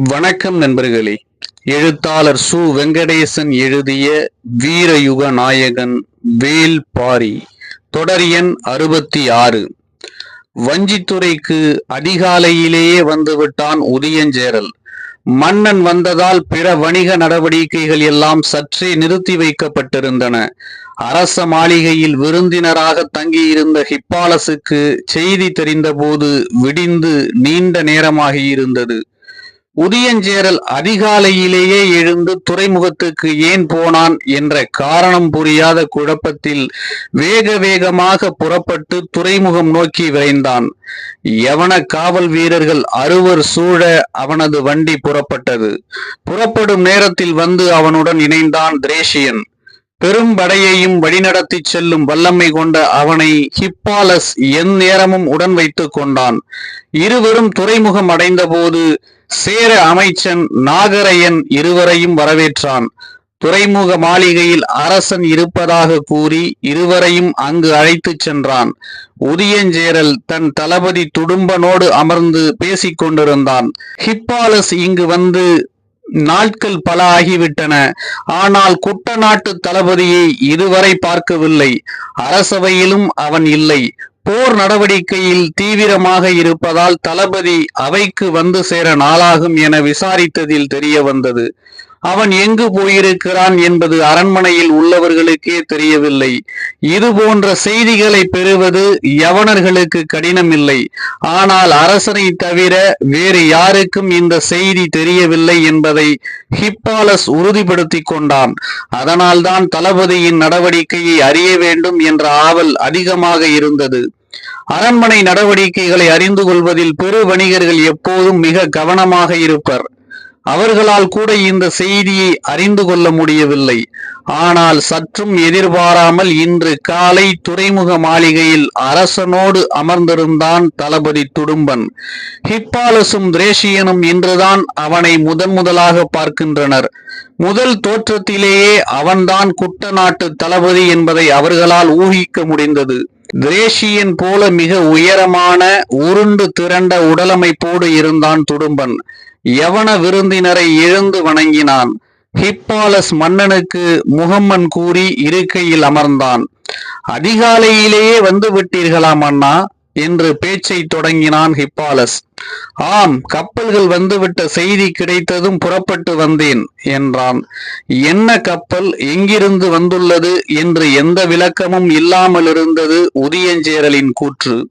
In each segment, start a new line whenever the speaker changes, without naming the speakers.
வணக்கம் நண்பர்களே. எழுத்தாளர் சு. வெங்கடேசன் எழுதிய வீரயுக நாயகன் வேல் பாரி தொடர் எண் அறுபத்தி ஆறு வஞ்சித்துறைக்கு அதிகாலையிலேயே வந்துவிட்டான் உதயஞ்சேரல். மன்னன் வந்ததால் பிற வணிக நடவடிக்கைகள் எல்லாம் சற்றே நிறுத்தி வைக்கப்பட்டிருந்தன. அரச மாளிகையில் விருந்தினராக தங்கியிருந்த ஹிப்பாலசுக்கு செய்தி தெரிந்தபோது விடிந்து நீண்ட நேரமாகியிருந்தது. உதியஞ்சேரல் அதிகாலையிலேயே எழுந்து துறைமுகத்துக்கு ஏன் போனான் என்ற காரணம் புரியாத குழப்பத்தில் வேக வேகமாக புறப்பட்டு துறைமுகம் நோக்கி விரைந்தான். யவன காவல் வீரர்கள் அறுவர் சூழ அவனது வண்டி புறப்பட்டது. புறப்படும் நேரத்தில் வந்து அவனுடன் இணைந்தான் திரேஷியன். பெரும்படையையும் வழிநடத்தி வழிநடத்திச் செல்லும் வல்லமை கொண்ட அவனை ஹிப்பாலஸ் எந்நேரமும் உடன் வைத்துக் கொண்டான். இருவரும் துறைமுகம் அடைந்தபோது சேர அமைச்சன் நாகரையன் இருவரையும் வரவேற்றான். துறைமுக மாளிகையில் அரசன் இருப்பதாக கூறி இருவரையும் அங்கு அழைத்துச் சென்றான். உதியஞ்சேரல் தன் தளபதி துடும்பனோடு அமர்ந்து பேசிக் கொண்டிருந்தான். ஹிப்பாலஸ் இங்கு வந்து நாட்கள் பல ஆகிவிட்டன. ஆனால் குட்ட நாட்டு தளபதியை இதுவரை பார்க்கவில்லை. அரசவையிலும் அவன் இல்லை. போர் நடவடிக்கையில் தீவிரமாக இருப்பதால் தளபதி அவைக்கு வந்து சேர நாளாகும் என விசாரித்ததில் தெரிய வந்தது. அவன் எங்கு போயிருக்கிறான் என்பது அரண்மனையில் உள்ளவர்களுக்கே தெரியவில்லை. இது போன்ற செய்திகளை பெறுவது யவனர்களுக்கு கடினமில்லை. ஆனால் அரசனை தவிர வேறு யாருக்கும் இந்த செய்தி தெரியவில்லை என்பதை ஹிப்பாலஸ் உறுதிப்படுத்தி கொண்டான். அதனால்தான் தளபதியின் நடவடிக்கையை அறிய வேண்டும் என்ற ஆவல் அதிகமாக இருந்தது. அரண்மனை நடவடிக்கைகளை அறிந்து கொள்வதில் பெரு வணிகர்கள் எப்போதும் மிக கவனமாக இருப்பர். அவர்களால் கூட இந்த செய்தியை அறிந்து கொள்ள முடியவில்லை. ஆனால் சற்றும் எதிர்பாராமல் இன்று காலை துறைமுக மாளிகையில் அரசனோடு அமர்ந்திருந்தான் தளபதி துடும்பன். ஹிப்பாலசும் திரேஷியனும் இன்றுதான் அவனை முதன் முதலாக பார்க்கின்றனர். முதல் தோற்றத்திலேயே அவன்தான் குட்ட நாட்டு தளபதி என்பதை அவர்களால் ஊகிக்க முடிந்தது. திரேஷியன் போல மிக உயரமான உருண்டு திரண்ட உடலமைப்போடு இருந்தான் துடும்பன். யவன விருந்தினரை எழுந்து வணங்கினான்? ஹிப்பாலஸ் மன்னனுக்கு முகம்மன் கூறி இருக்கையில் அமர்ந்தான். அதிகாலையிலேயே வந்து விட்டீர்களாம் அண்ணா என்று பேச்சை தொடங்கினான் ஹிப்பாலஸ். ஆம் கப்பல்கள் வந்துவிட்ட செய்தி கிடைத்ததும் புறப்பட்டு வந்தேன் என்றான். என்ன கப்பல்? எங்கிருந்து வந்துள்ளது? என்று எந்த விளக்கமும் இல்லாமல் இருந்தது உதியஞ்சேரலின் கூற்று.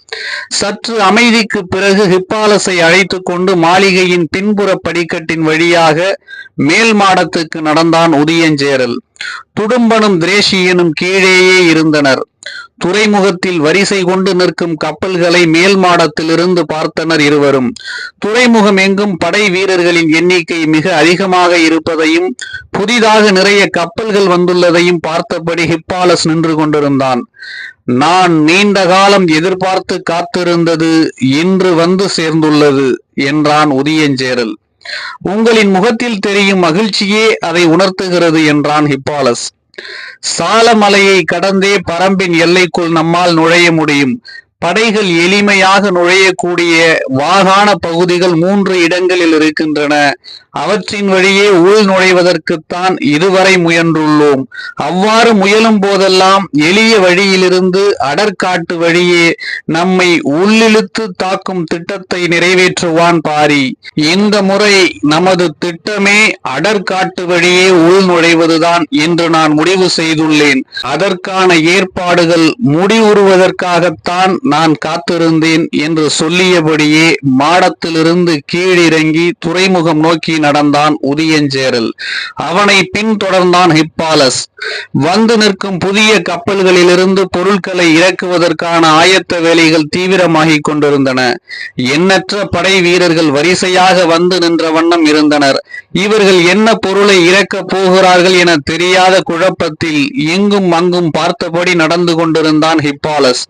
சற்று அமைதிக்கு பிறகு ஹிப்பாலஸை அழைத்து கொண்டு மாளிகையின் பின்புற படிக்கட்டின் வழியாக மேல் மாடத்துக்கு நடந்தான் உதியஞ்சேரல். துடும்பனும் திரேஷியனும் கீழேயே இருந்தனர். துறைமுகத்தில் வரிசை கொண்டு நிற்கும் கப்பல்களை மேல் மாடத்திலிருந்து பார்த்தனர் இருவரும். துறைமுகம் எங்கும் படை வீரர்களின் எண்ணிக்கை மிக அதிகமாக இருப்பதையும் புதிதாக நிறைய கப்பல்கள் வந்துள்ளதையும் பார்த்தபடி ஹிப்பாலஸ் நின்று கொண்டிருந்தான். நான் நீண்ட காலம் எதிர்பார்த்து காத்திருந்தது இன்று வந்து சேர்ந்துள்ளது என்றான் உதியஞ்சேரல். உங்களின் முகத்தில் தெரியும் மகிழ்ச்சியே அதை உணர்த்துகிறது என்றான் ஹிப்பாலஸ். சாலமலையை கடந்தே பரம்பின் எல்லைக்குள் நம்மால் நுழைய முடியும். படைகள் எளிமையாக நுழையக்கூடிய வாகான பகுதிகள் மூன்று இடங்களில் இருக்கின்றன. அவற்றின் வழியே உள் நுழைவதற்குத்தான் இதுவரை முயன்றுள்ளோம். அவ்வாறு முயலும் போதெல்லாம் எளிய வழியிலிருந்து அடற்காட்டு வழியே நம்மை உள்ளிழுத்து தாக்கும் திட்டத்தை நிறைவேற்றுவான் பாரி. இந்த முறை நமது திட்டமே அடற்காட்டு வழியே உள் நுழைவதுதான் என்று நான் முடிவு செய்துள்ளேன். அதற்கான ஏற்பாடுகள் முடிவுறுவதற்காகத்தான் நான் காத்திருந்தேன் என்று சொல்லியபடியே மாடத்திலிருந்து கீழிறங்கி துறைமுகம் நோக்கி நடந்தான் உதியஞ்சேரல். அவனை பின்தொடர்ந்தான் ஹிப்பாலஸ். வந்து நிற்கும் புதிய கப்பல்களிலிருந்து பொருட்களை இறக்குவதற்கான ஆயத்த வேலைகள் தீவிரமாகிக் கொண்டிருந்தன. எண்ணற்ற படை வீரர்கள் வரிசையாக வந்து நின்ற வண்ணம் இருந்தனர். இவர்கள் என்ன பொருளை இறக்கப் போகிறார்கள் என தெரியாத குழப்பத்தில் எங்கும் அங்கும் பார்த்தபடி நடந்து கொண்டிருந்தான் ஹிப்பாலஸ்.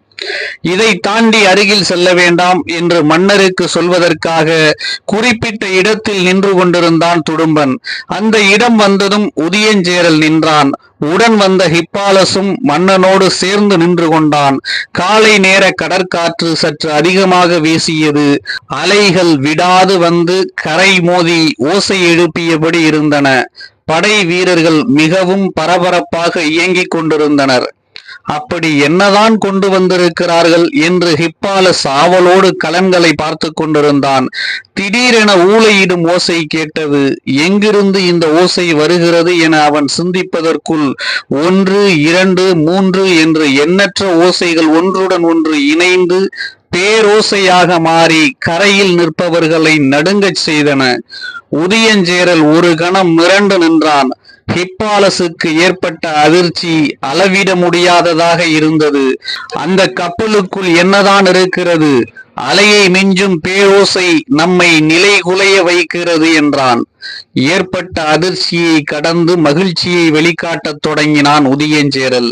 இதை தாண்டி அருகில் செல்ல வேண்டாம் என்று மன்னருக்கு சொல்வதற்காக குறிப்பிட்ட இடத்தில் நின்று கொண்டிருந்தான் துடும்பன். அந்த இடம் வந்ததும் உதியஞ்சேரல் நின்றான். உடன் வந்த ஹிப்பாலசும் மன்னனோடு சேர்ந்து நின்று கொண்டான். காலை நேர கடற்காற்று சற்று அதிகமாக வீசியது. அலைகள் விடாது வந்து கரை மோதி ஓசை எழுப்பியபடி இருந்தன. படை வீரர்கள் மிகவும் பரபரப்பாக இயங்கிக் கொண்டிருந்தனர். அப்படி என்னதான் கொண்டு வந்திருக்கிறார்கள் என்று ஹிப்பாலஸ் ஆவலோடு கலன்களை பார்த்து கொண்டிருந்தான். திடீரென ஊலையிடும் ஓசை கேட்டது. எங்கிருந்து இந்த ஓசை வருகிறது என அவன் சிந்திப்பதற்குள் ஒன்று இரண்டு மூன்று என்று எண்ணற்ற ஓசைகள் ஒன்றுடன் ஒன்று இணைந்து பேரோசையாக மாறி கரையில் நிற்பவர்களை நடுங்கச் செய்தன. உதியஞ்சேரல் ஒரு கணம் மிரண்டு நின்றான். ஹிப்பாலசுக்கு ஏற்பட்ட அதிர்ச்சி அளவிட முடியாததாக இருந்தது. அந்த கப்பலுக்குள் என்னதான் இருக்கிறது? அலையை மிஞ்சும் பேரோசை நம்மை நிலைகுலைய வைக்கிறது என்றான். ஏற்பட்ட அதிர்ச்சியை கடந்து மகிழ்ச்சியை வெளிக்காட்டத் தொடங்கினான் உதியஞ்சேரல்.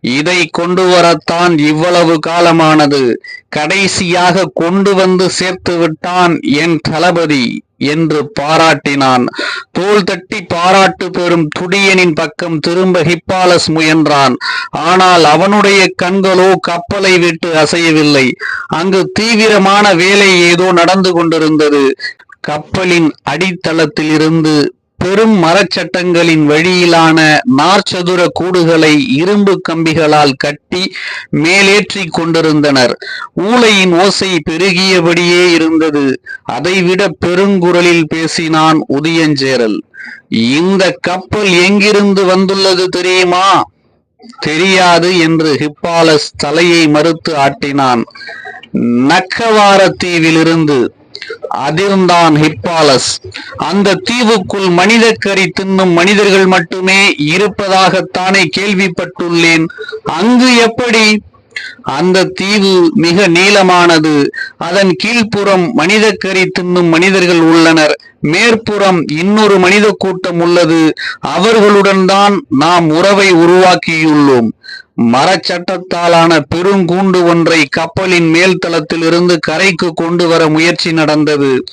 இதை கொண்டு வரத்தான் இவ்வளவு காலமானது. கடைசியாக கொண்டு வந்து சேர்த்து விட்டான் என் தளபதி என்று பாராட்டினான். தோல் தட்டி பாராட்டு பெறும் துடியனின் பக்கம் திரும்ப ஹிப்பாலஸ் முயன்றான். ஆனால் அவனுடைய கண்களோ கப்பலை விட்டு அசையவில்லை. அங்கு தீவிரமான வேலை ஏதோ நடந்து கொண்டிருந்தது. கப்பலின் அடித்தளத்தில் இருந்து பெரும் மரச்சட்டங்களின் வழியிலான நார்ச்சதுர கூடுகளை இரும்பு கம்பிகளால் கட்டி மேலேற்றி கொண்டிருந்தனர். ஊளையின் ஓசை பெருகியபடியே இருந்தது. அதைவிட பெருங்குரலில் பேசினான் உதயஞ்சேரல் இந்த கப்பல் எங்கிருந்து வந்துள்ளது தெரியுமா? தெரியாது என்று ஹிப்பாலஸ் தலையை மறுத்து ஆட்டினான். நக்கவார தீவிலிருந்து அதிர்ந்தான் ஹிப்பாலஸ். அந்த தீவுக்குள் மனித கறி தின்னும் மனிதர்கள் மட்டுமே இருப்பதாகத்தானே கேள்விப்பட்டுள்ளேன். அங்கு எப்படி அந்த தீவு மிக நீளமானது. அதன் கீழ்ப்புறம் மனித கறி தின்னும் மனிதர்கள் உள்ளனர். மேற்புறம் இன்னொரு மனித கூட்டம் உள்ளது. அவர்களுடன் தான் நாம் உறவை உருவாக்கியுள்ளோம். மரச்சட்டத்தாலான பெருங்கூண்டு ஒன்றை கப்பலின் மேல் தளத்தில் இருந்து கரைக்கு கொண்டு வர முயற்சி நடந்தது.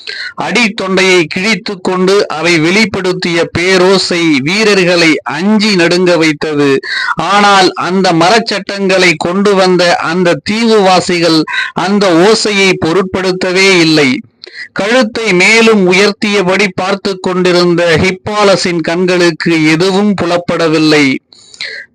அடித்தொண்டையை கிழித்து கொண்டு அவை வெளிப்படுத்திய பேரோசை வீரர்களை அஞ்சி நடுங்க வைத்தது. ஆனால் அந்த மரச்சட்டங்களை கொண்டு வந்த அந்த தீவுவாசிகள் அந்த ஓசையை பொருட்படுத்தவே இல்லை. கழுத்தை மேலும் உயர்த்தியபடி பார்த்து கொண்டிருந்த ஹிப்பாலஸின் கண்களுக்கு எதுவும் புலப்படவில்லை.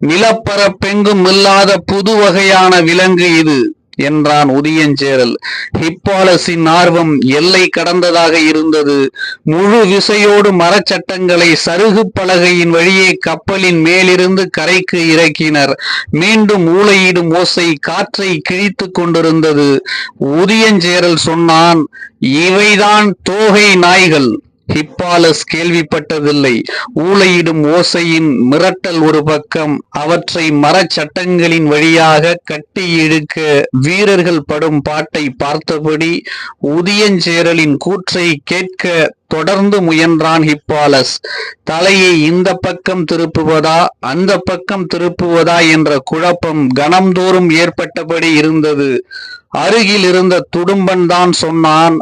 நிலப்பரப்பெங்கும் இல்லாத புது வகையான விலங்கு இது என்றான் உதியஞ்சேரல். ஹிப்பாலஸின் ஆர்வம் எல்லை கடந்ததாக இருந்தது. முழு விசையோடு மரச்சட்டங்களை சருகு பலகையின் வழியே கப்பலின் மேலிருந்து கரைக்கு இறக்கினர். மீண்டும் ஊளையிடும் ஓசை காற்றை கிழித்து கொண்டிருந்தது. உதியஞ்சேரல் சொன்னான் இவைதான் தோகை நாய்கள். ஹிப்பாலஸ் கேள்விப்பட்டதில்லை. ஊளையிடும் ஓசையின் மிரட்டல் ஒரு பக்கம் அவற்றை மரச்சட்டங்களின் வழியாக கட்டி இழுக்க வீரர்கள் படும் பாட்டை பார்த்தபடி உதியஞ்சேரலின் கூற்றை கேட்க தொடர்ந்து முயன்றான் ஹிப்பாலஸ். தலையை இந்த பக்கம் திருப்புவதா அந்த பக்கம் திருப்புவதா என்ற குழப்பம் கணம்தோறும் ஏற்பட்டபடி இருந்தது. அருகில் இருந்த துடும்பன் தான் சொன்னான்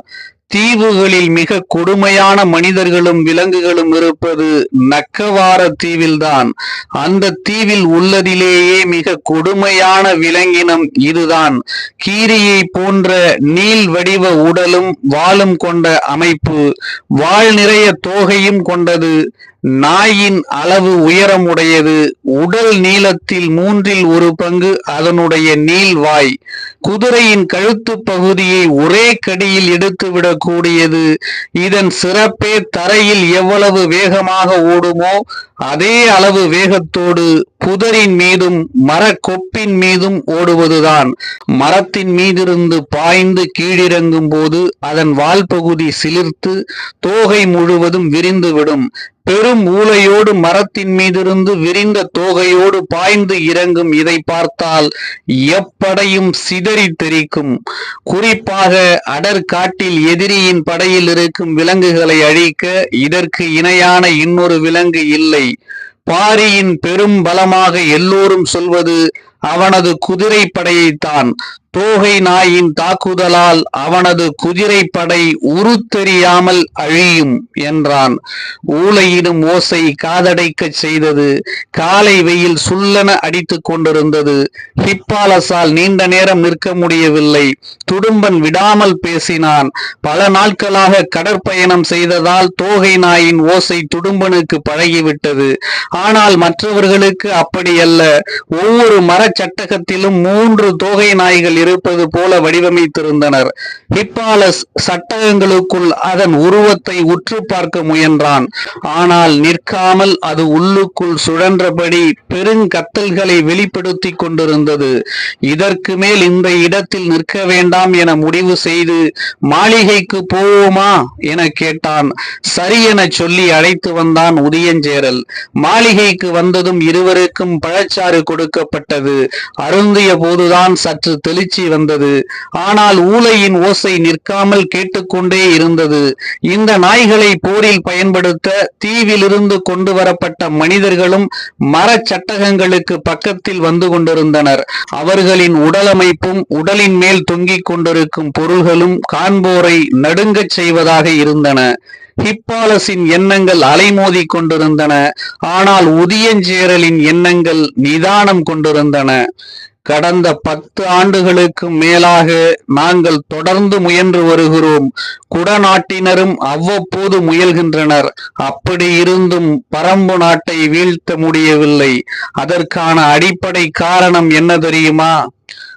தீவுகளில் மிக கொடுமையான மனிதர்களும் விலங்குகளும் இருப்பது நக்கவார தீவில்தான். அந்த தீவில் உள்ளதிலேயே மிக கொடுமையான விலங்கினம் இதுதான். கீரியை போன்ற நீள் வடிவ உடலும் வாளும் கொண்ட அமைப்பு வாழ் நிறைய தோகையும் கொண்டது நாயின் அளவு உயரம் உடையது உடல் நீளத்தில் மூன்றில் ஒரு பங்கு அதனுடைய நீள்வாய். குதிரையின் கழுத்து பகுதியை ஒரே கடியில் எடுத்து விடக்கூடியது இதன் சிறப்பே தரையில் எவ்வளவு வேகமாக ஓடுமோ அதே அளவு வேகத்தோடு புதரின் மீதும் மர கொப்பின் மீதும் ஓடுவதுதான். மரத்தின் மீதிருந்து பாய்ந்து கீழிறங்கும் போது அதன் வால் பகுதி சிலிர்த்து தோகை முழுவதும் விரிந்துவிடும். பெரும் ஊலையோடு மரத்தின் மீதிருந்து விரிந்த தோகையோடு பாய்ந்து இறங்கும் இதை பார்த்தால் எப்படையும் சிதறி தெரிக்கும். குறிப்பாக அடற்காட்டில் எதிரியின் படையில் இருக்கும் விலங்குகளை அழிக்க இதற்கு இணையான இன்னொரு விலங்கு இல்லை. பாரியின் பெரும் பலமாக எல்லோரும் சொல்வது அவனது குதிரைப்படையைத்தான். தோகை நாயின் தாக்குதலால் அவனது குதிரைப்படை உருத்தெரியாமல் அழியும் என்றான். ஊலையிடும் ஓசை காதடைக்கச் செய்தது. காலை வெயில் சுல்லென அடித்துக் கொண்டிருந்தது. ஹிப்பாலஸால் நீண்ட நேரம் நிற்க முடியவில்லை. துடும்பன் விடாமல் பேசினான். பல நாட்களாக கடற்பயணம் செய்ததால் தோகை நாயின் ஓசை துடும்பனுக்கு பழகிவிட்டது. ஆனால் மற்றவர்களுக்கு அப்படியல்ல. ஒவ்வொரு மரச்சட்டகத்திலும் மூன்று தோகை நாய்கள் இருப்பது போல வடிவமைத்திருந்தனர். ஹிப்பாலஸ் சட்டகங்களுக்குள் அதன் உருவத்தை உற்று பார்க்க முயன்றான். ஆனால் நிற்காமல் அது உள்ளுக்குள் சுழன்றபடி பெருங்கத்தல்களை வெளிப்படுத்தி கொண்டிருந்தது. இதற்கு மேல் இந்த இடத்தில் நிற்க வேண்டாம் என முடிவு செய்து மாளிகைக்கு போவோமா? என கேட்டான். சரி என சொல்லி அழைத்து வந்தான் உதயஞ்சேரல். மாளிகைக்கு வந்ததும் இருவருக்கும் பழச்சாறு கொடுக்கப்பட்டது. அருந்திய போதுதான் சற்று தெளிச்ச வந்தது. ஆனால் ஊலையின் ஓசை நிற்காமல் கேட்டுக்கொண்டே இருந்தது. இந்த நாய்களை போரில் பயன்படுத்த தீவிலிருந்து கொண்டு வரப்பட்ட மனிதர்களும் மரச்சட்டகங்களுக்கு பக்கத்தில் வந்து கொண்டிருந்தனர். அவர்களின் உடலமைப்பும் உடலின் மேல் தொங்கிக் கொண்டிருக்கும் பொருள்களும் காண்போரை நடுங்கச் செய்வதாக இருந்தன. ஹிப்பாலஸின் எண்ணங்கள் அலைமோதி கொண்டிருந்தன. ஆனால் உதியஞ்சேரலின் எண்ணங்கள் நிதானம் கொண்டிருந்தன. கடந்த பத்து ஆண்டுகளுக்கு மேலாக நாங்கள் தொடர்ந்து முயன்று வருகிறோம். குடநாட்டினரும் அவ்வப்போது முயல்கின்றனர். அப்படி இருந்தும் பரம்பு நாட்டை வீழ்த்த முடியவில்லை. அதற்கான அடிப்படை காரணம் என்ன தெரியுமா?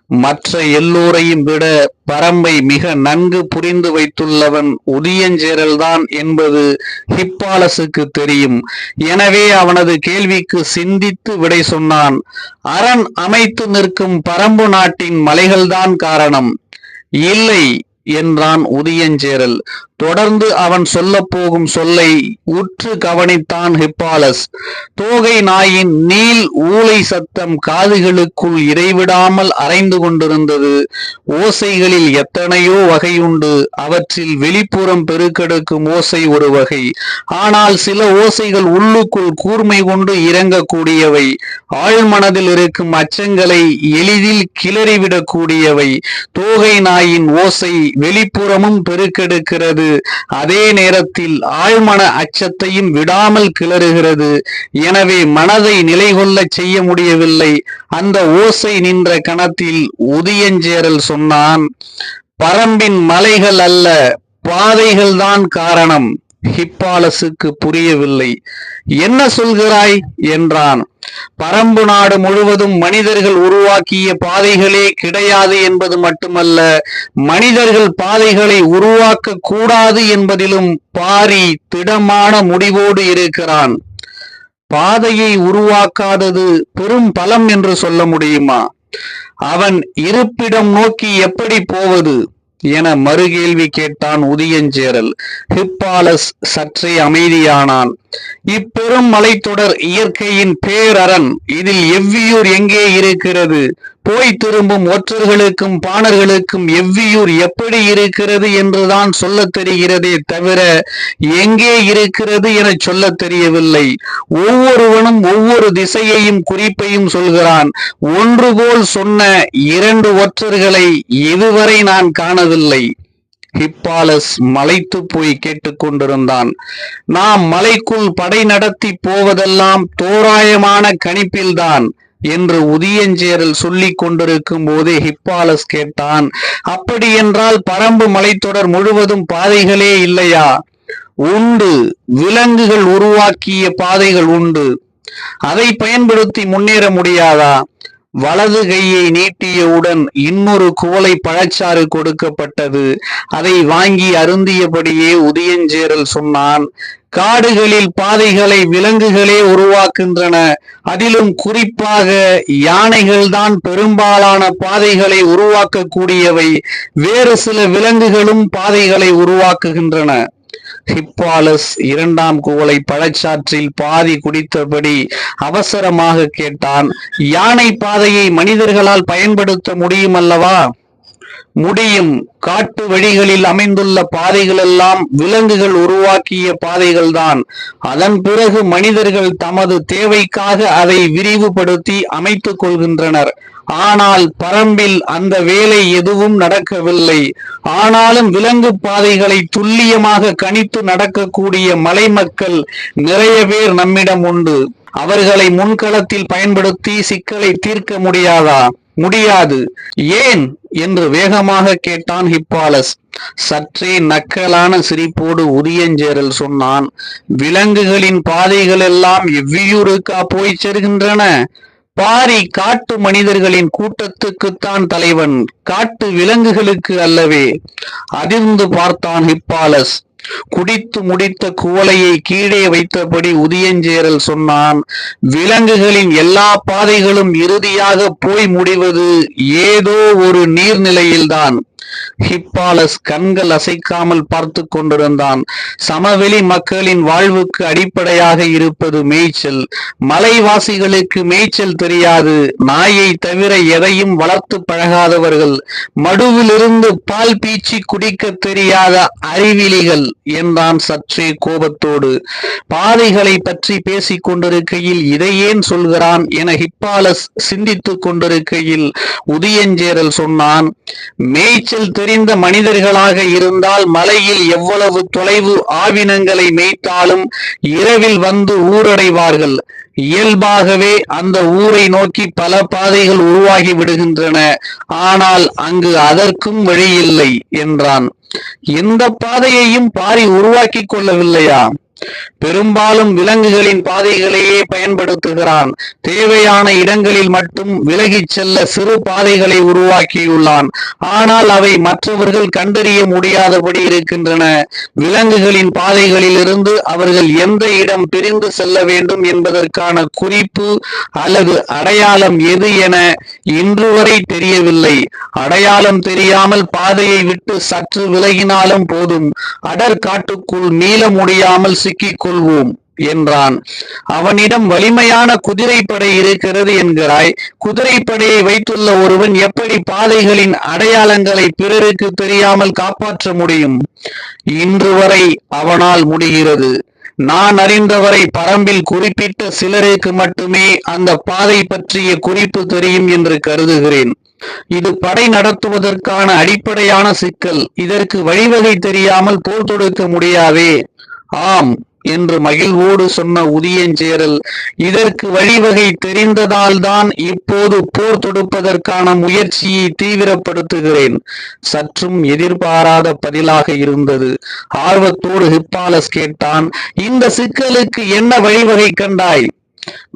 மற்ற எல்லோரையும் விட பரம்பை மிக நன்கு புரிந்து வைத்துள்ளவன் உதியஞ்சேரல்தான் என்பது ஹிப்பாலசுக்கு தெரியும். எனவே அவனது கேள்விக்கு சிந்தித்து விடை சொன்னான். அரண் அமைத்து நிற்கும் பரம்பு நாட்டின் மலைகள்தான் காரணம். இல்லை என்றான் உதியஞ்சேரல் தொடர்ந்து அவன் சொல்லப்போகும் சொல்லை உற்று கவனித்தான் ஹிப்பாலஸ். தோகை நாயின் நீல் ஊலை சத்தம் காதுகளுக்குள் இடைவிடாமல் அரைந்து கொண்டிருந்தது. ஓசைகளில் எத்தனையோ வகையுண்டு அவற்றில் வெளிப்புறம் பெருக்கெடுக்கும் ஓசை ஒரு வகை. ஆனால் சில ஓசைகள் உள்ளுக்குள் கூர்மை கொண்டு இறங்கக்கூடியவை. ஆழ்மனதில் இருக்கும் அச்சங்களை எளிதில் கிளறிவிடக்கூடியவை. தோகை நாயின் ஓசை வெளிப்புறமும் பெருக்கெடுக்கிறது. அதே நேரத்தில் ஆழ்மன அச்சத்தையும் விடாமல் கிளறுகிறது. எனவே மனதை நிலைகொள்ள செய்ய முடியவில்லை. அந்த ஓசை நின்ற கணத்தில் உதியஞ்சேரல் சொன்னான் பரம்பின் மலைகள் அல்ல பாதைகள்தான் காரணம். ஹிப்பாலசுக்கு புரியவில்லை. என்ன சொல்கிறாய்? என்றான். பரம்பு நாடு முழுவதும் மனிதர்கள் உருவாக்கிய பாதைகளே கிடையாது என்பது மட்டுமல்ல மனிதர்கள் பாதைகளை உருவாக்க கூடாது என்பதிலும் பாரி திடமான முடிவோடு இருக்கிறான். பாதையை உருவாக்காதது பெரும் பலம் என்று சொல்ல முடியுமா? அவன் இருப்பிடம் நோக்கி எப்படி போவது? என மறுகேள்வி கேட்டான் உதியஞ்சேரல். ஹிப்பாலஸ் சற்றே அமைதியானான். இப்பெரும் மலைத்தொடர் இயற்கையின் பேரரண் இதில் எவ்வியூர் எங்கே இருக்கிறது? போய் திரும்பும் ஒற்றர்களுக்கும் பாணர்களுக்கும் எவ்வியூர் எப்படி இருக்கிறது என்றுதான் சொல்ல தெரிகிறதே தவிர எங்கே இருக்கிறது என சொல்லத் தெரியவில்லை. ஒவ்வொருவனும் ஒவ்வொரு திசையையும் குறிப்பையும் சொல்கிறான். ஒன்று போல் சொன்ன இரண்டு ஒற்றர்களை இதுவரை நான் காணவில்லை. ஹிப்பாலஸ் மலைத்து போய் கேட்டுக்கொண்டிருந்தான் நாம் மலைக்குள் படை நடத்தி போவதெல்லாம் தோராயமான கணிப்பில்தான். என்று உதியஞ்சேரல் சொல்லிக் கொண்டிருக்கும் போதே ஹிப்பாலஸ் கேட்டான் அப்படி என்றால் பரம்பு மலைத்தொடர் முழுவதும் பாதைகளே இல்லையா? உண்டு விலங்குகள் உருவாக்கிய பாதைகள் உண்டு. அதை பயன்படுத்தி முன்னேற முடியாதா? வலது கையை நீட்டியவுடன் இன்னொரு குவளை பழச்சாறு கொடுக்கப்பட்டது. அதை வாங்கி அருந்தியபடியே உதயஞ்சேரல் சொன்னான் காடுகளில் பாதைகளை விலங்குகளே உருவாக்குகின்றன. அதிலும் குறிப்பாக யானைகள்தான் பெரும்பாலான பாதைகளை உருவாக்கக்கூடியவை. வேறு சில விலங்குகளும் பாதைகளை உருவாக்குகின்றன. ஹிப்பாலஸ் இரண்டாம் குவளை பழச்சாற்றில் பாதி குடித்தபடி அவசரமாக கேட்டான் யானை பாதையை மனிதர்களால் பயன்படுத்த முடியும் அல்லவா முடியும். காட்டு வழிகளில் அமைந்துள்ள பாதைகள் எல்லாம் விலங்குகள் உருவாக்கிய பாதைகள்தான். அதன் பிறகு மனிதர்கள் தமது தேவைக்காக அதை விரிவுபடுத்தி அமைத்துக் கொள்கின்றனர். ஆனால் பரம்பில் அந்த வேலை எதுவும் நடக்கவில்லை. ஆனாலும் விலங்கு பாதைகளை துல்லியமாக கணித்து நடக்கக்கூடிய மலை மக்கள் நிறைய பேர் நம்மிடம் உண்டு. அவர்களை முன்களத்தில் பயன்படுத்தி சிக்கலை தீர்க்க முடியாதா? முடியாது. ஏன்? என்று வேகமாக கேட்டான் ஹிப்பாலஸ். சற்றே நக்கலான சிரிப்போடு உரியஞ்சேரல் சொன்னான் விலங்குகளின் பாதைகள் எல்லாம் எவ்வியூருக்கா போய் சேர்கின்றன பாரி காட்டு மனிதர்களின் கூட்டத்துக்குத்தான் தலைவன். காட்டு விலங்குகளுக்கு அல்லவே. அதிர்ந்து பார்த்தான் ஹிப்பாலஸ். குடித்து முடித்த குவளையை கீழே வைத்தபடி உதியஞ்சேரல் சொன்னான் விலங்குகளின் எல்லா பாதைகளும் இறுதியாக போய் முடிவது ஏதோ ஒரு நீர்நிலையில்தான். ஹிப்பாலஸ் கண்கள் அசைக்காமல் பார்த்து கொண்டிருந்தான். சமவெளி மக்களின் வாழ்வுக்கு அடிப்படையாக இருப்பது மேய்ச்சல். மலைவாசிகளுக்கு மேய்ச்சல் தெரியாது. நாயை தவிர எதையும் வளர்த்து பழகாதவர்கள். மடுவிலிருந்து பால் பீச்சி குடிக்க தெரியாத அறிவிலிகள் என்றான் சற்றே கோபத்தோடு. பாதைகளை பற்றி பேசிக் கொண்டிருக்கையில் இதை ஏன் சொல்கிறான் என ஹிப்பாலஸ் சிந்தித்துக் கொண்டிருக்கையில் உதயஞ்சேரல் சொன்னான் மேய்ச்சல் தெரிந்த மனிதர்களாக இருந்தால் மலையில் எவ்வளவு தொலைவு ஆவினங்களை மேய்த்தாலும் இரவில் வந்து ஊரடைவார்கள். இயல்பாகவே அந்த ஊரை நோக்கி பல பாதைகள் உருவாகி விடுகின்றன. ஆனால் அங்கு அதற்கும் வழியில்லை என்றான். எந்த பாதையையும் பாரி உருவாக்கி கொள்ளவில்லையா? பெரும்பாலும் விலங்குகளின் பாதைகளையே பயன்படுத்துகிறான். தேவையான இடங்களில் மட்டும் விலகிச் செல்ல சிறு பாதைகளை உருவாக்கியுள்ளான். ஆனால் அவை மற்றவர்கள் கண்டறிய முடியாதபடி இருக்கின்றன. விலங்குகளின் பாதைகளிலிருந்து அவர்கள் எந்த இடம் பிரிந்து செல்ல வேண்டும் என்பதற்கான குறிப்பு அல்லது அடையாளம் எது என இன்று வரை தெரியவில்லை. அடையாளம் தெரியாமல் பாதையை விட்டு சற்று விலகினாலும் போதும். அடர் காட்டுக்குள் நீள முடியாமல் சிக்கிக் கொள்வோம் என்றான். அவனிடம் வலிமையான குதிரைப்படை இருக்கிறது என்கிறாய். குதிரைப்படையை வைத்துள்ள ஒருவன் எப்படி பாதைகளின் அடையாளங்களை பிறருக்கு தெரியாமல் காப்பாற்ற முடியும்? இன்று வரை அவனால் முடிகிறது. நான் அறிந்தவரை பரம்பில் குறிப்பிட்ட சிலருக்கு மட்டுமே அந்த பாதை பற்றிய குறிப்பு தெரியும் என்று கருதுகிறேன். இது படை நடத்துவதற்கான அடிப்படையான சிக்கல். இதற்கு வழிவகை தெரியாமல் போர் தொடுக்க முடியாதே. ஆம் என்று மகிழ்வோடு சொன்ன உதியஞ்சேரல் இதற்கு வழிவகை தெரிந்ததால்தான் இப்போது போர் தொடுப்பதற்கான முயற்சியை தீவிரப்படுத்துகிறேன். சற்றும் எதிர்பாராத பதிலாக இருந்தது. ஆர்வத்தோடு ஹிப்பாலஸ் கேட்டான் இந்த சிக்கலுக்கு என்ன வழிவகை கண்டாய்?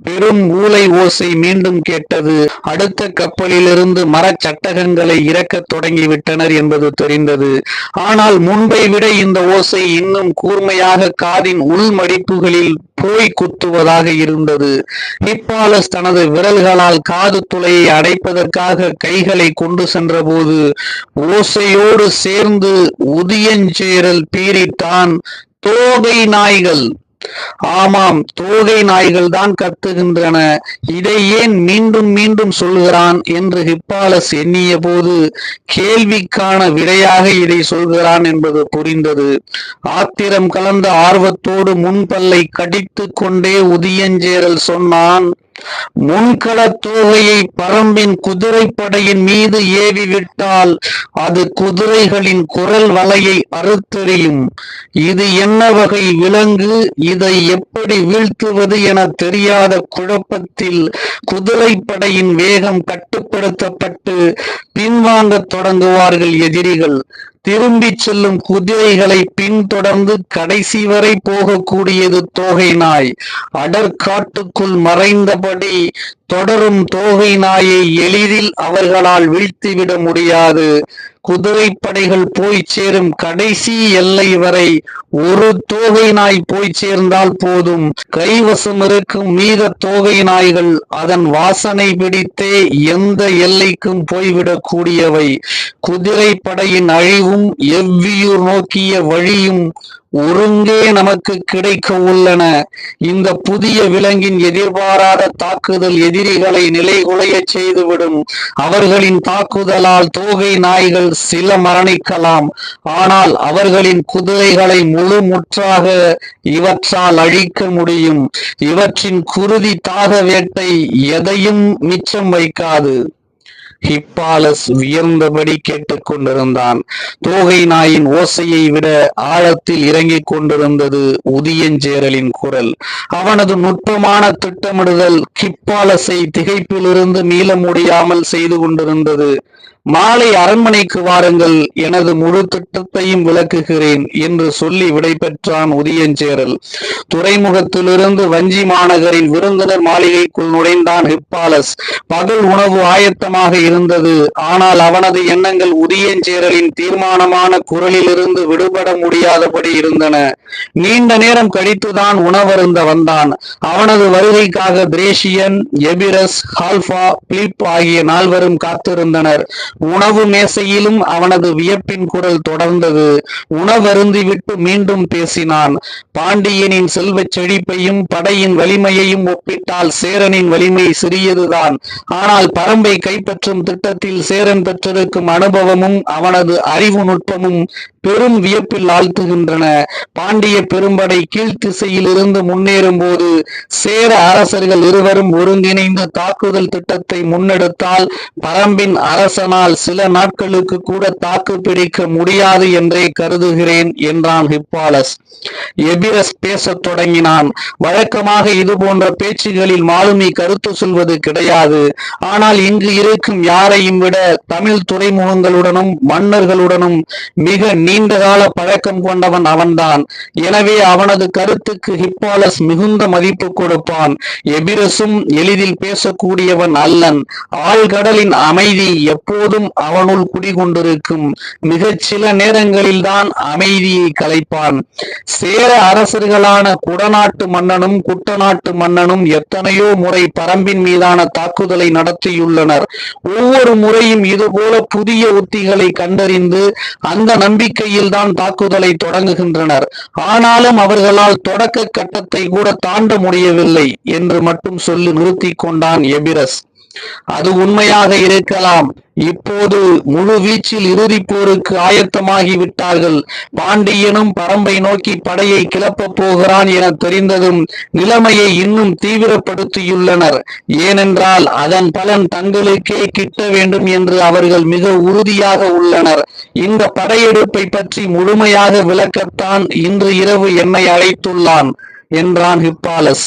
பெரும் ஊலை ஓசை மீண்டும் கேட்டது. அடுத்த கப்பலிலிருந்து மரச் சட்டகங்களை இறக்கத் தொடங்கிவிட்டனர் என்பது தெரிந்தது. ஆனால் முன்பை விட இந்த ஓசை இன்னும் கூர்மையாக காதின் உள் மடிப்புகளில் போய் குத்துவதாக இருந்தது. ஹிப்பாலஸ் தனது விரல்களால் காது துளையை அடைப்பதற்காக கைகளை கொண்டு சென்றபோது ஓசையோடு சேர்ந்து உதியஞ்சேரல் பீறித்தான் தோகை நாய்கள் ஆமாம் தோகை நாய்கள் தான் கத்துகின்றன. இதை ஏன் மீண்டும் மீண்டும் சொல்கிறான் என்று ஹிப்பாலஸ் எண்ணிய போது கேள்விக்கான விடையாக இதை சொல்கிறான் என்பது புரிந்தது. ஆத்திரம் கலந்த ஆர்வத்தோடு முன்பல்லை கடித்து கொண்டே உதியஞ்சேரல் சொன்னான் முன்களத் தோகையை பரம்பின் குதிரைப்படையின் மீது ஏவி விட்டால் அது குதிரைகளின் குரல் வலையை அறுத்தெறியும். இது என்ன வகை விலங்கு? இதை எப்படி வீழ்த்துவது என தெரியாத குழப்பத்தில் குதிரைப்படையின் வேகம் கட்டுப்படுத்தப்பட்டு பின்வாங்கத் தொடங்குவார்கள் எதிரிகள். திரும்பிச் செல்லும் குதிரைகளை பின்தொடர்ந்து கடைசி வரை போகக்கூடியது தோகை நாய். அடற்காட்டுக்குள் மறைந்தபடி தொடரும் தோகை நாயை எளிதில் அவர்களால் வீழ்த்திவிட முடியாது. குதிரைப்படைகள் போய் சேரும் கடைசி எல்லை வரை ஒரு தோகை நாய் போய் சேர்ந்தால் போதும். கைவசம் இருக்கும் மீத தோகை நாய்கள் அதன் வாசனை பிடித்தே எந்த எல்லைக்கும் போய்விடக் கூடியவை குதிரைப்படையின் அழிவும் எவ்வியூர் நோக்கிய வழியும் ஒருங்கே நமக்கு கிடைக்க உள்ளன. இந்த புதிய விலங்கின் எதிர்பாராத தாக்குதல் எதிரிகளை நிலைகுலையச் செய்துவிடும். அவர்களின் தாக்குதலால் தோகை நாய்கள் சில மரணிக்கலாம். ஆனால் அவர்களின் குதிரைகளை முழு முற்றாக இவற்றால் அழிக்க முடியும். இவற்றின் குருதி தாக வேட்டை எதையும் மிச்சம் வைக்காது. ஹிப்பாலஸ் வியர்ந்தபடி கேட்டுக்கொண்டிருந்தான். தோகை நாயின் ஓசையை விட ஆழத்தில் இறங்கிக் கொண்டிருந்தது உதியஞ்சேரலின் குரல். அவனது நுட்பமான திட்டமிடுதல் ஹிப்பாலஸை திகைப்பிலிருந்து மீள முடியாமல் செய்து கொண்டிருந்தது. மாலை அரண்மனைக்கு வாருங்கள் எனது முழு திட்டத்தையும் விளக்குகிறேன் என்று சொல்லி விடைபெற்றான் உதியஞ்சேரல். துறைமுகத்திலிருந்து வஞ்சி மாநகரின் விருந்தினர் மாளிகைக்குள் நுழைந்தான் ஹிப்பாலஸ். பகல் உணவு ஆயத்தமாக இருந்தது. ஆனால் அவனது எண்ணங்கள் உதியஞ்சேரலின் தீர்மானமான குரலிலிருந்து விடுபட முடியாதபடி இருந்தன. நீண்ட நேரம் கழித்துதான் உணவருந்த வந்தான். அவனது வருகைக்காக திரேஷியன் எபிரஸ் ஹால்பா பிலிப் ஆகிய நால்வரும் காத்திருந்தனர். உணவு மேசையிலும் அவனது வியப்பின் குரல் தொடர்ந்தது. உணவருந்திவிட்டு மீண்டும் பேசினான். பாண்டியனின் செல்வச் செழிப்பையும் படையின் வலிமையையும் ஒப்பிட்டால் சேரனின் வலிமை சிறியதுதான். ஆனால் பரம்பை கைப்பற்றும் திட்டத்தில் சேரன் பெற்றிருக்கும் அனுபவமும் அவனது அறிவு நுட்பமும் பெரும் வியப்பில் ஆழ்த்துகின்றன. பாண்டிய பெரும்படை கீழ்த்திசையில் இருந்து முன்னேறும் போது சேர அரசர்கள் இருவரும் ஒருங்கிணைந்த தாக்குதல் திட்டத்தை முன்னெடுத்தால் பரம்பின் அரசனால் சில நாட்களுக்கு கூட தாக்கு பிடிக்க முடியாது என்றே கருதுகிறேன் என்றான் ஹிப்பாலஸ். எபிரஸ் பேசத் தொடங்கினான். வழக்கமாக இது போன்ற பேச்சுகளில் மாலுமி கருத்து சொல்வது கிடையாது. ஆனால் இங்கு இருக்கும் யாரையும் விட தமிழ் துறைமுகங்களுடனும் மன்னர்களுடனும் மிக நீண்ட கால பழக்கம் கொண்டவன் அவன்தான். எனவே அவனது கருத்துக்கு ஹிப்பாலஸ் மிகுந்த மதிப்பு கொடுப்பான். எபிரசும் எளிதில் பேசக்கூடியவன் அல்லன். ஆழ்கடலின் அமைதி எப்போதும் அவனுள் குடிகொண்டிருக்கும். மிகச் சில நேரங்களில் தான் அமைதியை கலைப்பான். சேர அரசர்களான குடநாட்டு மன்னனும் குட்டநாட்டு மன்னனும் எத்தனையோ முறை பரம்பின் மீதான தாக்குதலை நடத்தியுள்ளனர். ஒவ்வொரு முறையும் இதுபோல புதிய உத்திகளை கண்டறிந்து அந்த நம்பிக்கை தான் தாக்குதலை தொடங்குகின்றனர். ஆனாலும் அவர்களால் தொடக்க கட்டத்தை கூட தாண்ட முடியவில்லை என்று மட்டும் சொல்லி நிறுத்திக் கொண்டான் எபிரஸ். அது உண்மையாக இருக்கலாம். இப்போது முழு வீச்சில் இறுதிப் போருக்கு ஆயத்தமாகி விட்டார்கள். பாண்டியனும் பரம்பை நோக்கி படையை கிளப்பப் போகிறான் என தெரிந்ததும் நிலைமையை இன்னும் தீவிரப்படுத்தியுள்ளனர். ஏனென்றால் அதன் பலன் தங்களுக்கே கிட்ட வேண்டும் என்று அவர்கள் மிக உறுதியாக உள்ளனர். இந்த படையெடுப்பை பற்றி முழுமையாக விளக்கத்தான் இன்று இரவு என்னை அழைத்துள்ளான். என்றான் ஹிப்பாலஸ்.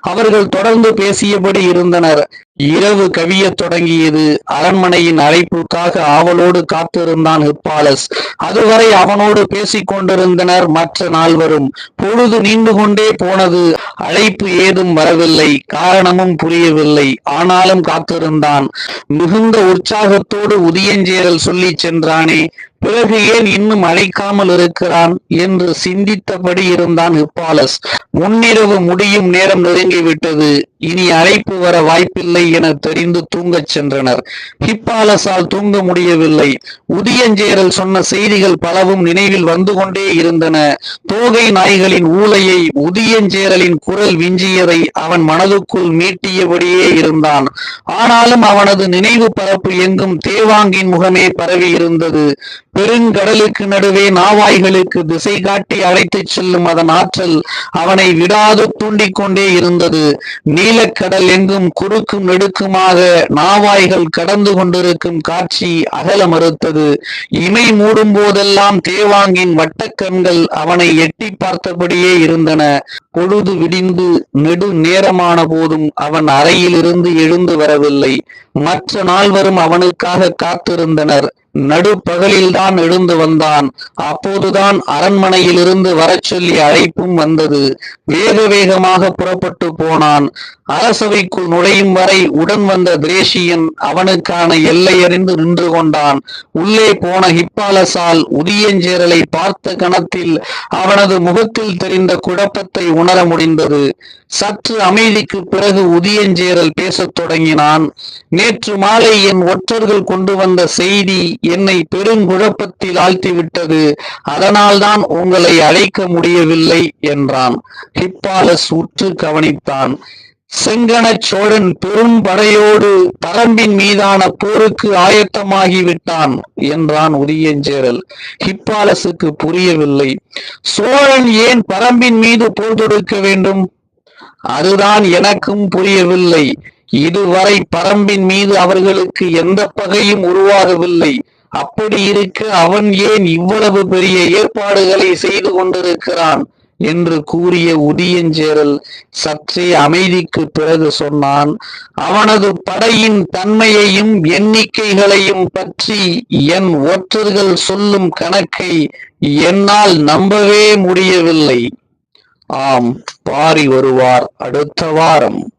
அவர்கள் தொடர்ந்து பேசியபடி இருந்தனர். இரவு கவியத் தொடங்கியது. அரண்மனையின் அழைப்புக்காக ஆவலோடு காத்திருந்தான் ஹிப்பாலஸ். அதுவரை அவனோடு பேசிக் கொண்டிருந்தனர் மற்ற நால்வரும். பொழுது நீண்டு கொண்டே போனது. அழைப்பு ஏதும் வரவில்லை. காரணமும் புரியவில்லை. ஆனாலும் காத்திருந்தான். மிகுந்த உற்சாகத்தோடு உதியஞ்சேரல் சொல்லி சென்றானே பிறகு ஏன் இன்னும் அழைக்காமல் இருக்கிறான்? என்று சிந்தித்தபடி இருந்தான் ஹிப்பாலஸ். முன்னிரவு முடியும் நேரம் நெருங்கிவிட்டது. இனி அழைப்பு வர வாய்ப்பில்லை என தெரிந்து தூங்கச் சென்றனர். ஹிப்பாலஸால் தூங்க முடியவில்லை. உதியஞ்சேரல் சொன்ன செய்திகள் பலவும் நினைவில் வந்து கொண்டே இருந்தன. தோகை நாய்களின் ஊளையை உதியஞ்சேரலின் குரல் விஞ்சியதை அவன் மனதுக்குள் மீட்டியபடியே இருந்தான். ஆனாலும் அவனது நினைவு பரப்பு எங்கும் தேவாங்கின் முகமே பரவி இருந்தது. பெருங்கடலுக்கு நடுவே நாவாய்களுக்கு திசை காட்டி அழைத்துச் செல்லும் அதன் ஆற்றல் அவனை விடாது தூண்டிக்கொண்டே இருந்தது. நீலக்கடல் எங்கும் குறுக்கும் நெடுக்குமாக நாவாய்கள் கடந்து கொண்டிருக்கும் காட்சி அகல மறுத்தது. இமை மூடும் போதெல்லாம் தேவாங்கின் வட்டக்கண்கள் அவனை எட்டி பார்த்தபடியே இருந்தன. பொழுது விடிந்து நெடு நேரமான போதும் அவன் அறையிலிருந்து எழுந்து வரவில்லை. மற்ற நால்வரும் அவனுக்காக காத்திருந்தனர். நடுப்பகலில் தான் எழுந்து வந்தான். அப்போதுதான் அரண்மனையிலிருந்து வரச் சொல்லி அழைப்பும் வந்தது. வேக வேகமாக புறப்பட்டு போனான். அரசவைக்குள் நுழையும் வரை உடன் வந்த திரேஷியன் அவனுக்கான எல்லை அறிந்து நின்று கொண்டான். உள்ளே போன ஹிப்பாலசால் உதியஞ்சேரலை பார்த்த கணத்தில் அவனது முகத்தில் தெரிந்த குழப்பத்தை உணர முடிந்தது. சற்று அமைதிக்கு பிறகு உதியஞ்சேரல் பேசத் தொடங்கினான். நேற்று மாலை என் ஒற்றர்கள் கொண்டு வந்த செய்தி என்னை பெருங்குழப்பத்தில் ஆழ்த்திவிட்டது. அதனால்தான் உங்களை அழைக்க முடியவில்லை என்றான். ஹிப்பாலஸ் உற்று கவனித்தான். செங்கன சோழன் பெரும் படையோடு பரம்பின் மீதான போருக்கு ஆயத்தமாகிவிட்டான் என்றான் உதியஞ்சேரல். ஹிப்பாலசுக்கு புரியவில்லை. சோழன் ஏன் பரம்பின் மீது போர் தொடுக்க வேண்டும்? அதுதான் எனக்கும் புரியவில்லை. இதுவரை பரம்பின் மீது அவர்களுக்கு எந்த பகையும் உருவாகவில்லை. அப்படி இருக்க அவன் ஏன் இவ்வளவு பெரிய ஏற்பாடுகளை செய்து கொண்டிருக்கிறான்? என்று கூறிய உதியஞ்சேரல் சற்றே அமைதிக்கு பிறகு சொன்னான் அவனது படையின் தன்மையையும் எண்ணிக்கைகளையும் பற்றி என் ஒற்றர்கள் சொல்லும் கணக்கை என்னால் நம்பவே முடியவில்லை. ஆம் பாரி வருவார் அடுத்த வாரம்.